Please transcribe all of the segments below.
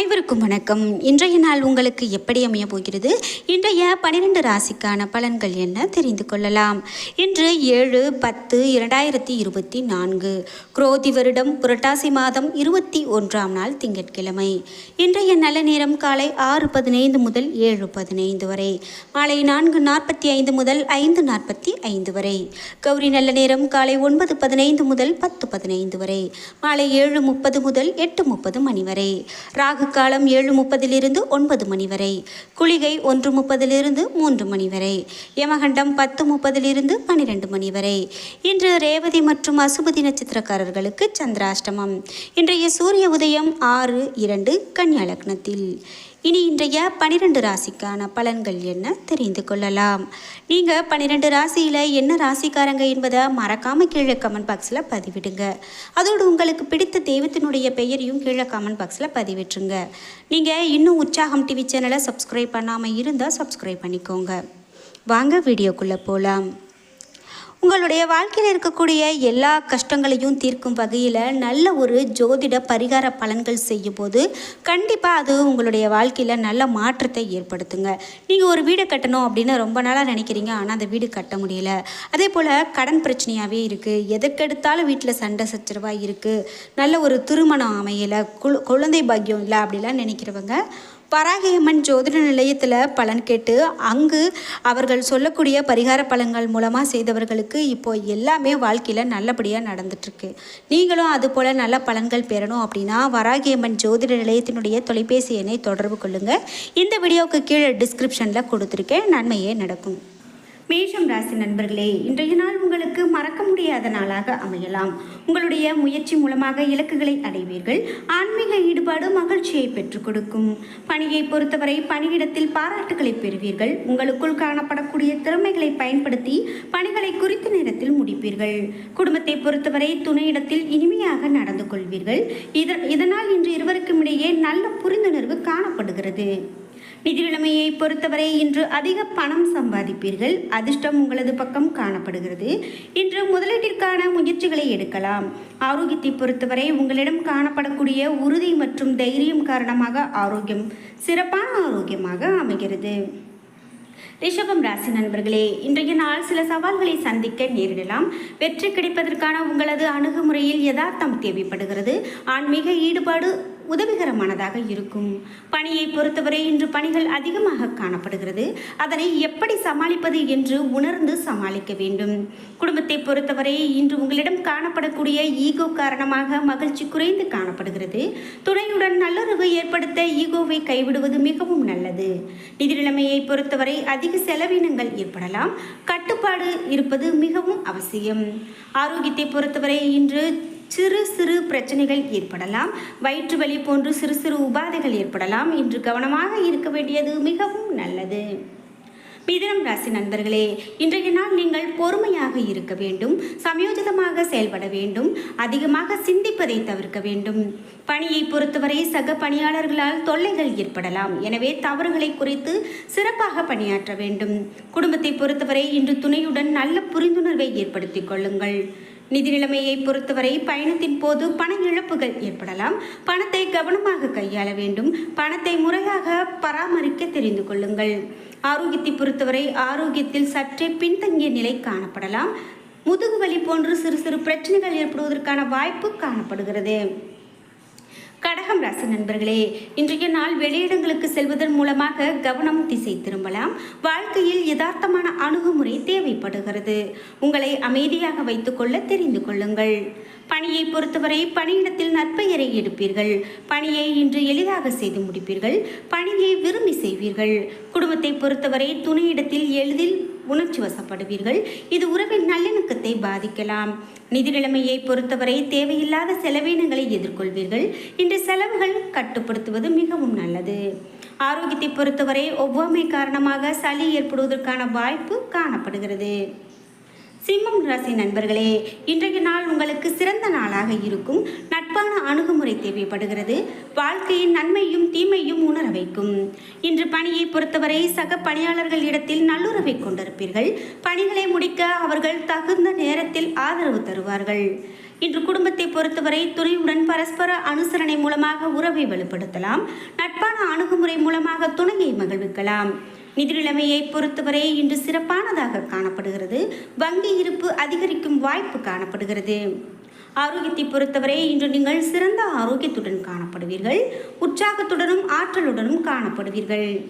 அனைவருக்கும் வணக்கம். இன்றைய நாள் உங்களுக்கு எப்படி அமைய போகிறது? இன்றைய பனிரெண்டு ராசிக்கான பலன்கள் என்ன? தெரிந்து கொள்ளலாம். இன்று ஏழு பத்து இரண்டாயிரத்தி இருபத்தி நான்கு. குரோதி வருடம் புரட்டாசி மாதம் இருபத்தி ஒன்றாம் நாள் திங்கட்கிழமை. இன்றைய நல்ல நேரம் காலை ஆறு பதினைந்து முதல் ஏழு பதினைந்து வரை. மாலை நான்கு நாற்பத்தி ஐந்து முதல் ஐந்து நாற்பத்தி ஐந்து வரை. கௌரி நல்ல நேரம் காலை ஒன்பது பதினைந்து முதல் பத்து பதினைந்து வரை. மாலை ஏழு முப்பது முதல் எட்டு முப்பது மணி வரை. ராகு காலம் ஏழு முப்பதிலிருந்து ஒன்பது மணி வரை. குளிகை ஒன்று முப்பதிலிருந்து மூன்று மணி வரை. யமகண்டம் பத்து முப்பதிலிருந்து பன்னிரெண்டு மணி வரை. இன்று ரேவதி மற்றும் அசுபதி நட்சத்திரக்காரர்களுக்கு சந்திராஷ்டமம். இன்றைய சூரிய உதயம் ஆறு இரண்டு கன்னியா லக்னத்தில். இனி இன்றைய பனிரெண்டு ராசிக்கான பலன்கள் என்ன தெரிந்து கொள்ளலாம். நீங்கள் பன்னிரெண்டு ராசியில் என்ன ராசிக்காரங்க என்பதை மறக்காமல் கீழே கமெண்ட் பாக்ஸில் பதிவிடுங்க. அதோடு உங்களுக்கு பிடித்த தெய்வத்தினுடைய பெயரையும் கீழே கமெண்ட் பாக்ஸில் பதிவிட்டுருங்க. நீங்கள் இன்னும் உற்சாகம் டிவி சேனலை சப்ஸ்கிரைப் பண்ணாமல் இருந்தால் சப்ஸ்கிரைப் பண்ணிக்கோங்க. வாங்க வீடியோக்குள்ளே போகலாம் உங்களுடைய வாழ்க்கையில் இருக்கக்கூடிய எல்லா கஷ்டங்களையும் தீர்க்கும் வகையில் நல்ல ஒரு ஜோதிட பரிகார பலன்கள் செய்யும் போது கண்டிப்பாக அது உங்களுடைய வாழ்க்கையில் நல்ல மாற்றத்தை ஏற்படுத்துங்க. நீங்கள் ஒரு வீடு கட்டணும் அப்படின்னு ரொம்ப நாளாக நினைக்கிறீங்க. ஆனால் அந்த வீடு கட்ட முடியல. அதே போல் கடன் பிரச்சனையாகவே இருக்குது எதற்கெடுத்தாலும் வீட்டில் சண்டை சச்சரவாக இருக்குது நல்ல ஒரு திருமணம் அமையலை. குழு குழந்தை பாக்கியம் இல்லை அப்படிலாம் நினைக்கிறவங்க வராகியம்மன் ஜோதிட நிலையத்தில் பலன் கேட்டு அங்கு அவர்கள் சொல்லக்கூடிய பரிகார பலன்கள் மூலமாக செய்தவர்களுக்கு இப்போ எல்லாமே வாழ்க்கையில் நல்லபடியாக நடந்துட்டுருக்கு. நீங்களும் அதுபோல் நல்ல பலன்கள் பெறணும் அப்படின்னா வராகியம்மன் ஜோதிட நிலையத்தினுடைய தொலைபேசி எண்ணை தொடர்பு கொள்ளுங்கள் இந்த வீடியோவுக்கு கீழே டிஸ்கிரிப்ஷனில் கொடுத்துருக்கேன். நன்மையே நடக்கும். மேஷம் ராசி நண்பர்களே இன்றைய நாள் உங்களுக்கு மறக்க முடியாத நாளாக அமையலாம். உங்களுடைய முயற்சி மூலமாக இலக்குகளை அடைவீர்கள். ஆன்மீக ஈடுபாடு மகிழ்ச்சியை பெற்றுக் கொடுக்கும். பணியை பொறுத்தவரை பணியிடத்தில் பாராட்டுகளை பெறுவீர்கள். உங்களுக்குள் காணப்படக்கூடிய திறமைகளை பயன்படுத்தி பணிகளை குறித்த நேரத்தில் முடிப்பீர்கள். குடும்பத்தை பொறுத்தவரை துணையிடத்தில் இனிமையாக நடந்து கொள்வீர்கள். இதனால் இன்று இருவருக்கும் இடையே நல்ல புரிந்துணர்வு காணப்படுகிறது. நிதி நிலைமையை பொறுத்தவரை இன்று அதிக பணம் சம்பாதிப்பீர்கள். அதிர்ஷ்டம் உங்களது பக்கம் காணப்படுகிறது. இன்று முதலீட்டிற்கான முயற்சிகளை எடுக்கலாம். ஆரோக்கியத்தை பொறுத்தவரை உங்களிடம் காணப்படக்கூடிய உறுதி மற்றும் தைரியம் காரணமாக ஆரோக்கியம் சிறப்பான ஆரோக்கியமாக அமைகிறது. ரிஷபம் ராசி நண்பர்களே இன்றைய நாள் சில சவால்களை சந்திக்க நேரிடலாம். வெற்றி கிடைப்பதற்கான உங்களது அணுகுமுறையில் யதார்த்தம் தேவைப்படுகிறது. ஆன்மீக ஈடுபாடு உதவிகரமானதாக இருக்கும். பணியை பொறுத்தவரை இன்று பணிகள் அதிகமாக காணப்படுகிறது. அதனை எப்படி சமாளிப்பது என்று உணர்ந்து சமாளிக்க வேண்டும். குடும்பத்தை பொறுத்தவரை இன்று உங்களிடம் காணப்படக்கூடிய ஈகோ காரணமாக மகிழ்ச்சி குறைந்து காணப்படுகிறது. துணையுடன் நல்லுறவு ஏற்படுத்த ஈகோவை கைவிடுவது மிகவும் நல்லது. நிதி நிலைமையை பொறுத்தவரை அதிக செலவினங்கள் ஏற்படலாம். கட்டுப்பாடு இருப்பது மிகவும் அவசியம். ஆரோக்கியத்தை பொறுத்தவரை இன்று சிறு சிறு பிரச்சனைகள் ஏற்படலாம். வயிற்று வலி போன்று சிறு சிறு உபாதைகள் ஏற்படலாம். இன்று கவனமாக இருக்க வேண்டியது மிகவும் நல்லது. மிதனம் ராசி நண்பர்களே இன்றைய நாள் நீங்கள் பொறுமையாக இருக்க வேண்டும். சமயோஜிதமாக செயல்பட வேண்டும். அதிகமாக சிந்திப்பதை தவிர்க்க வேண்டும். பணியை பொறுத்தவரை சக பணியாளர்களால் தொல்லைகள் ஏற்படலாம். எனவே தவறுகளை குறைத்து சிறப்பாக பணியாற்ற வேண்டும். குடும்பத்தை பொறுத்தவரை இன்று துணையுடன் நல்ல புரிந்துணர்வை ஏற்படுத்திக் கொள்ளுங்கள். நிதி நிலைமையை பொறுத்தவரை பயணத்தின் போது பண இழப்புகள் ஏற்படலாம். பணத்தை கவனமாக கையாள வேண்டும். பணத்தை முறையாக பராமரிக்க தெரிந்து கொள்ளுங்கள். ஆரோக்கியத்தை பொறுத்தவரை ஆரோக்கியத்தில் சற்றே பின்தங்கிய நிலை காணப்படலாம். முதுகு வலி போன்று சிறு சிறு பிரச்சனைகள் ஏற்படுவதற்கான வாய்ப்பு காணப்படுகிறது. கடகம் ராசி நண்பர்களே இன்றைய நாள் வெளியிடங்களுக்கு செல்வதன் மூலமாக கவனம் திசை திரும்பலாம். வாழ்க்கையில் யதார்த்தமான அணுகுமுறை தேவைப்படுகிறது. உங்களை அமைதியாக வைத்துக்கொள்ள தெரிந்து கொள்ளுங்கள். பணியை பொறுத்தவரை பணியிடத்தில் நற்பெயரை எடுப்பீர்கள். பணியை இன்று எளிதாக செய்து முடிப்பீர்கள். பணியை விரும்பி செய்வீர்கள். குடும்பத்தை பொறுத்தவரை துணையிடத்தில் எளிதில் உணர்ச்சி வசப்படுவீர்கள் இது உறவின் நல்லிணக்கத்தை பாதிக்கலாம். நிதி நிலைமையை பொறுத்தவரை தேவையில்லாத செலவினங்களை எதிர்கொள்வீர்கள். இன்று செலவுகள் கட்டுப்படுத்துவது மிகவும் நல்லது. ஆரோக்கியத்தை பொறுத்தவரை ஒவ்வாமை காரணமாக சளி ஏற்படுவதற்கான வாய்ப்பு காணப்படுகிறது. சிம்மம் ராசி நண்பர்களே இன்றைய நாள் உங்களுக்கு சிறந்த நாளாக இருக்கும். நட்பான அணுகுமுறை தேவைப்படுகிறது. வாழ்க்கையின் நன்மையும் தீமையும் உணர வைக்கும். இன்று பணியை பொறுத்தவரை சக பணியாளர்கள் இடத்தில் நல்லுறவை கொண்டிருப்பீர்கள். பணிகளை முடிக்க அவர்கள் தகுந்த நேரத்தில் ஆதரவு தருவார்கள். இன்று குடும்பத்தை பொறுத்தவரை துணையுடன் பரஸ்பர அனுசரணை மூலமாக உறவை வலுப்படுத்தலாம் நட்பான அணுகுமுறை மூலமாக துணையை மகிழ்விக்கலாம். நிதி நிலைமையை பொறுத்தவரை இன்று சிறப்பானதாக காணப்படுகிறது. வங்கி இருப்பு அதிகரிக்கும் வாய்ப்பு காணப்படுகிறது. ஆரோக்கியத்தை பொறுத்தவரை இன்று நீங்கள் சிறந்த ஆரோக்கியத்துடன் காணப்படுவீர்கள். உற்சாகத்துடனும் ஆற்றலுடனும் காணப்படுவீர்கள்.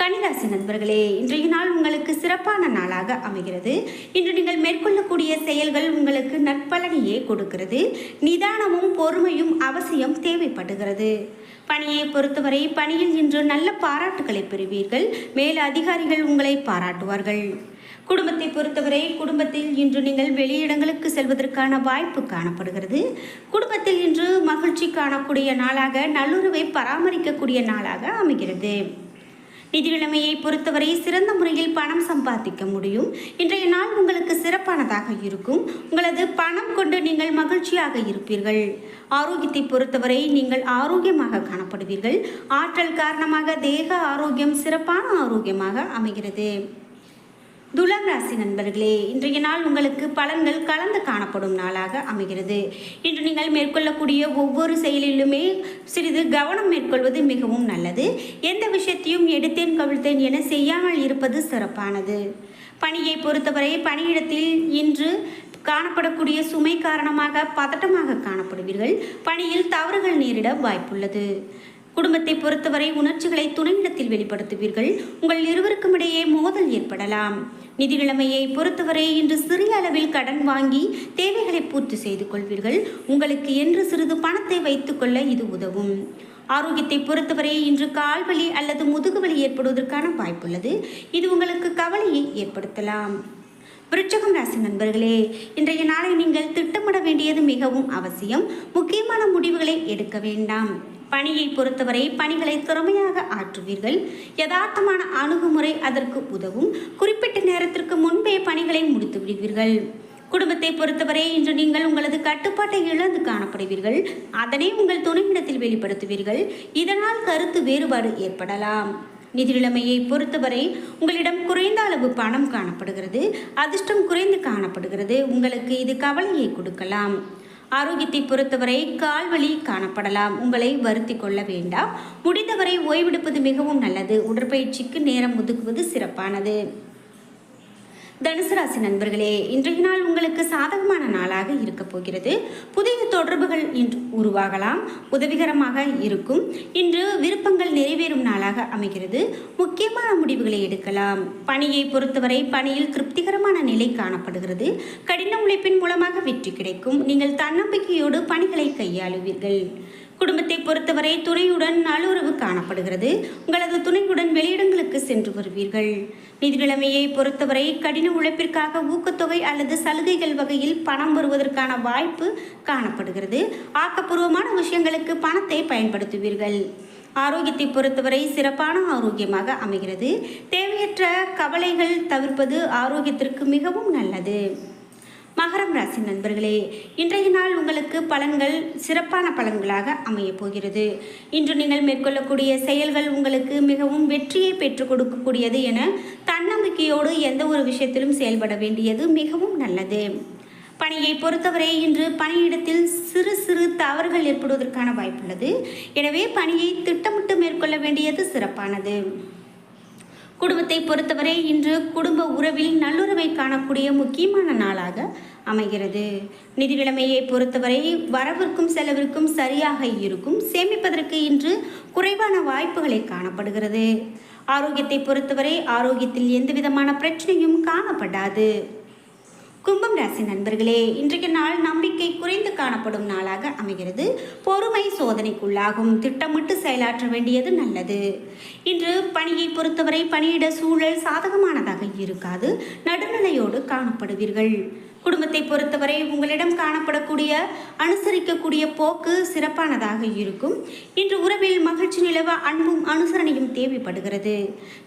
கன்னிராசி நண்பர்களே இன்றைய நாள் உங்களுக்கு சிறப்பான நாளாக அமைகிறது. இன்று நீங்கள் மேற்கொள்ளக்கூடிய செயல்கள் உங்களுக்கு நற்பலனையே கொடுக்கிறது. நிதானமும் பொறுமையும் அவசியம் தேவைப்படுகிறது. பணியை பொறுத்தவரை பணியில் இன்று நல்ல பாராட்டுகளை பெறுவீர்கள். மேல் அதிகாரிகள் உங்களை பாராட்டுவார்கள். குடும்பத்தை பொறுத்தவரை குடும்பத்தில் இன்று நீங்கள் வெளியிடங்களுக்கு செல்வதற்கான வாய்ப்பு காணப்படுகிறது. குடும்பத்தில் இன்று மகிழ்ச்சி காணக்கூடிய நாளாக நல்லுறவை பராமரிக்கக்கூடிய நாளாக அமைகிறது. நிதி நிலைமையை பொறுத்தவரை சிறந்த முறையில் பணம் சம்பாதிக்க முடியும். இன்றைய நாள் உங்களுக்கு சிறப்பானதாக இருக்கும். உங்களது பணம் கொண்டு நீங்கள் மகிழ்ச்சியாக இருப்பீர்கள். ஆரோக்கியத்தை பொறுத்தவரை நீங்கள் ஆரோக்கியமாக காணப்படுவீர்கள். ஆற்றல் காரணமாக தேக ஆரோக்கியம் சிறப்பான ஆரோக்கியமாக அமைகிறது. துலாம் ராசி நண்பர்களே இன்றைய நாள் உங்களுக்கு பலன்கள் கலந்து காணப்படும் நாளாக அமைகிறது. இன்று நீங்கள் மேற்கொள்ளக்கூடிய ஒவ்வொரு செயலிலுமே சிறிது கவனம் மேற்கொள்வது மிகவும் நல்லது. எந்த விஷயத்தையும் எடுத்தேன் கவிழ்த்தேன் என செய்யாமல் இருப்பது சிறப்பானது. பணியை பொறுத்தவரை பணியிடத்தில் இன்று காணப்படக்கூடிய சுமை காரணமாக பதட்டமாக காணப்படுவீர்கள். பணியில் தவறுகள் நேரிட வாய்ப்புள்ளது. குடும்பத்தை பொறுத்தவரை உணர்ச்சிகளை துணையிடத்தில் வெளிப்படுத்துவீர்கள். உங்கள் இருவருக்கும் இடையே மோதல் ஏற்படலாம். நிதி நிலைமையை பொறுத்தவரை இன்று சிறிய அளவில் கடன் வாங்கி தேவைகளை பூர்த்தி செய்து கொள்வீர்கள். உங்களுக்கு என்று சிறிது பணத்தை வைத்துக்கொள்ள இது உதவும். ஆரோக்கியத்தை பொறுத்தவரை இன்று கால்வலி அல்லது முதுகுவலி ஏற்படுவதற்கான வாய்ப்புள்ளது. இது உங்களுக்கு கவலையை ஏற்படுத்தலாம். விருச்சகம் ராசி நண்பர்களே இன்றைய நாளை நீங்கள் திட்டமிட வேண்டியது மிகவும் அவசியம். முக்கியமான முடிவுகளை எடுக்க வேண்டாம். பணியை பொறுத்தவரை பணிகளை திறமையாக ஆற்றுவீர்கள். யதார்த்தமான அணுகுமுறை அதற்கு உதவும். குறிப்பிட்ட நேரத்திற்கு முன்பே பணிகளை முடித்து விடுவீர்கள். குடும்பத்தை பொறுத்தவரை இன்று நீங்கள் உங்களது கட்டுப்பாட்டை இழந்து காணப்படுவீர்கள். அதனை உங்கள் துணையிடத்தில் வெளிப்படுத்துவீர்கள். இதனால் கருத்து வேறுபாடு ஏற்படலாம். நிதி நிலைமையை பொறுத்தவரை உங்களிடம் குறைந்த அளவு பணம் காணப்படுகிறது. அதிர்ஷ்டம் குறைந்து காணப்படுகிறது. உங்களுக்கு இது கவலையை கொடுக்கலாம். ஆரோக்கியத்தை பொறுத்தவரை கால்வலி காணப்படலாம். உங்களை வருத்தி கொள்ள வேண்டாம். முடிந்தவரை ஓய்வெடுப்பது மிகவும் நல்லது. உடற்பயிற்சிக்கு நேரம் ஒதுக்குவது சிறப்பானது. தனுசு ராசி நண்பர்களே இன்றைய நாள் உங்களுக்கு சாதகமான நாளாக இருக்க போகிறது. புதிய தொடர்புகள் இன்று உருவாகலாம். உதவிகரமாக இருக்கும். இன்று விருப்பங்கள் நிறைவேறும் நாளாக அமைகிறது. முக்கியமான முடிவுகளை எடுக்கலாம். பணியை பொறுத்தவரை பணியில் திருப்திகரமான நிலை காணப்படுகிறது. கடின உழைப்பின் மூலமாக வெற்றி கிடைக்கும். நீங்கள் தன்னம்பிக்கையோடு பணிகளை கையாளுவீர்கள். குடும்பத்தை பொறுத்தவரை துணையுடன் நல்லுறவு காணப்படுகிறது. உங்களது துணையுடன் வெளியிடங்களுக்கு சென்று வருவீர்கள். நிதிநிலைமையை பொறுத்தவரை கடின உழைப்பிற்காக ஊக்கத்தொகை அல்லது சலுகைகள் வகையில் பணம் வருவதற்கான வாய்ப்பு காணப்படுகிறது. ஆக்கப்பூர்வமான விஷயங்களுக்கு பணத்தை பயன்படுத்துவீர்கள். ஆரோக்கியத்தை பொறுத்தவரை சிறப்பான ஆரோக்கியமாக அமைகிறது. தேவையற்ற கவலைகள் தவிர்ப்பது ஆரோக்கியத்திற்கு மிகவும் நல்லது. மகரம் ராசி நண்பர்களே இன்றைய நாள் உங்களுக்கு பலன்கள் சிறப்பான பலன்களாக அமையப் போகிறது. இன்று நீங்கள் மேற்கொள்ளக்கூடிய செயல்கள் உங்களுக்கு மிகவும் வெற்றியை பெற்றுக் கொடுக்கக்கூடியது என தன்னம்பிக்கையோடு எந்த ஒரு விஷயத்திலும் செயல்பட வேண்டியது மிகவும் நல்லது. பணியை பொறுத்தவரை இன்று பணியிடத்தில் சிறு சிறு தவறுகள் ஏற்படுவதற்கான வாய்ப்புள்ளது. எனவே பணியை திட்டமிட்டு மேற்கொள்ள வேண்டியது சிறப்பானது. குடும்பத்தை பொறுத்தவரை இன்று குடும்ப உறவில் நல்லுறவை காணக்கூடிய முக்கியமான நாளாக அமைகிறது. நிதிநிலைமையை பொறுத்தவரை வரவிற்கும் செலவிற்கும் சரியாக இருக்கும். சேமிப்பதற்கு இன்று குறைவான வாய்ப்புகளை காணப்படுகிறது. ஆரோக்கியத்தை பொறுத்தவரை ஆரோக்கியத்தில் எந்த விதமான பிரச்சனையும் காணப்படாது. கும்பம் ராசி நண்பர்களே இன்றைய நாள் நம்பிக்கை குறைந்து காணப்படும் நாளாக அமைகிறது. பொறுமை சோதனைக்குள்ளாகும். திட்டமிட்டு செயலாற்ற வேண்டியது நல்லது. இன்று பணியை பொறுத்தவரை பணியிட சூழல் சாதகமானதாக இருக்காது. நடுநிலையோடு காணப்படுவீர்கள். குடும்பத்தை பொறுத்தவரை உங்களிடம் காணப்படக்கூடிய அனுசரிக்கக்கூடிய போக்கு சிறப்பானதாக இருக்கும் இன்று உறவில் மகிழ்ச்சி நிலவ அன்பும் அனுசரணையும் தேவைப்படுகிறது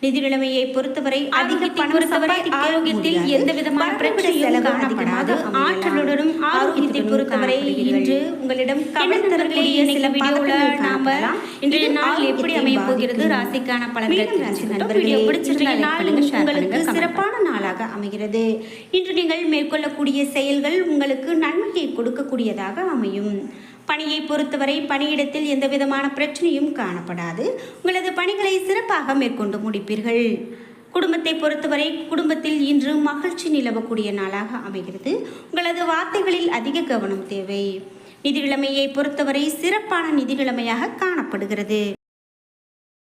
நிதி நிலைமையை பொறுத்தவரை அதிக பொறுத்தவரை ஆரோக்கியத்தில். எந்த விதமான பிரச்சனையும் காணப்படாது. ஆற்றலுடனும். ஆரோக்கியத்தை பொறுத்தவரை. இன்று உங்களிடம் என்ன கவலை நண்பர்களே, தரக்கூடிய இன்னைக்கு சில வீடியோல நாம. இன்றைய நாள் எப்படி அமையப் போகிறது. ராசிக்கான பலன்கள் ராசி. நண்பர்களே, பிடிச்சிருந்தா நாள் உங்களுக்கு சிறப்பான நாளாக அமைகிறது இன்று நீங்கள் மேற்கொள்ளக்கூடிய செய்யக்கூடிய செயல்கள் உங்களுக்கு நன்மையை கொடுக்கக்கூடியதாக அமையும். பணியை பொறுத்தவரை பணியிடத்தில் எந்த விதமான பிரச்சனையும் காணப்படாது. உங்களது பணிகளை சிறப்பாக மேற்கொண்டு முடிப்பீர்கள். குடும்பத்தை பொறுத்தவரை குடும்பத்தில் இன்று மகிழ்ச்சி நிலவக்கூடிய நாளாக அமைகிறது. உங்களது வார்த்தைகளில் அதிக கவனம் தேவை. நிதிநிலைமையை பொறுத்தவரை சிறப்பான நிதிநிலைமையாக காணப்படுகிறது.